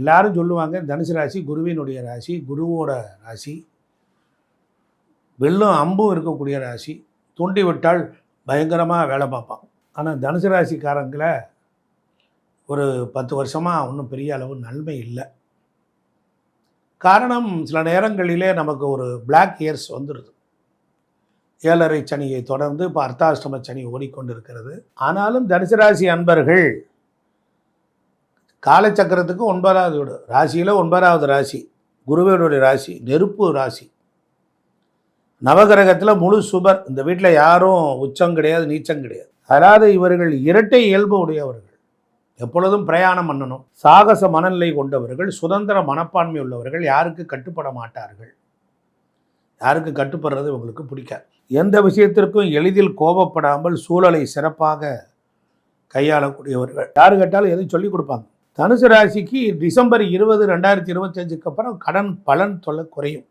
எல்லாரும் சொல்லுவாங்க தனுசு ராசி குருவினுடைய ராசி குருவோட ராசி. வெள்ளும் அம்பும் இருக்கக்கூடிய ராசி. தூண்டி விட்டால் பயங்கரமாக வேலை பார்ப்பான். ஆனால் தனுசு ராசிக்காரங்களை ஒரு பத்து வருஷமாக ஒன்றும் பெரிய அளவு நன்மை இல்லை. காரணம் சில நேரங்களிலே நமக்கு ஒரு பிளாக் இயர்ஸ் வந்துடுது ஏழரை சனியை தொடர்ந்து இப்போ அர்த்தாஷ்டம சனி ஓடிக்கொண்டிருக்கிறது. ஆனாலும் தனுசு ராசி அன்பர்கள் காலச்சக்கரத்துக்கு ஒன்பதாவது வீடு. ராசியில் ஒன்பதாவது ராசி. குருவேனுடைய ராசி நெருப்பு ராசி. நவகிரகத்தில் முழு சுபர். இந்த வீட்டில் யாரும் உச்சம் கிடையாது நீச்சம் கிடையாது. அதாவது இவர்கள் இரட்டை இயல்பு உடையவர்கள். எப்பொழுதும் பிரயாணம் பண்ணணும். சாகச மனநிலை கொண்டவர்கள் சுதந்திர மனப்பான்மை உள்ளவர்கள் யாருக்கு கட்டுப்பட மாட்டார்கள். யாருக்கு கட்டுப்படுறது இவங்களுக்கு பிடிக்காது. எந்த விஷயத்திற்கும் எளிதில் கோபப்படாமல் சூழலை சிறப்பாக கையாளக்கூடியவர்கள். யார் கேட்டாலும் எதுவும் சொல்லிக் கொடுப்பாங்க? தனுசு ராசிக்கு டிசம்பர் இருபது ரெண்டாயிரத்தி இருபத்தஞ்சுக்கு அப்புறம் கடன் பலன் தொல்லை குறையும்.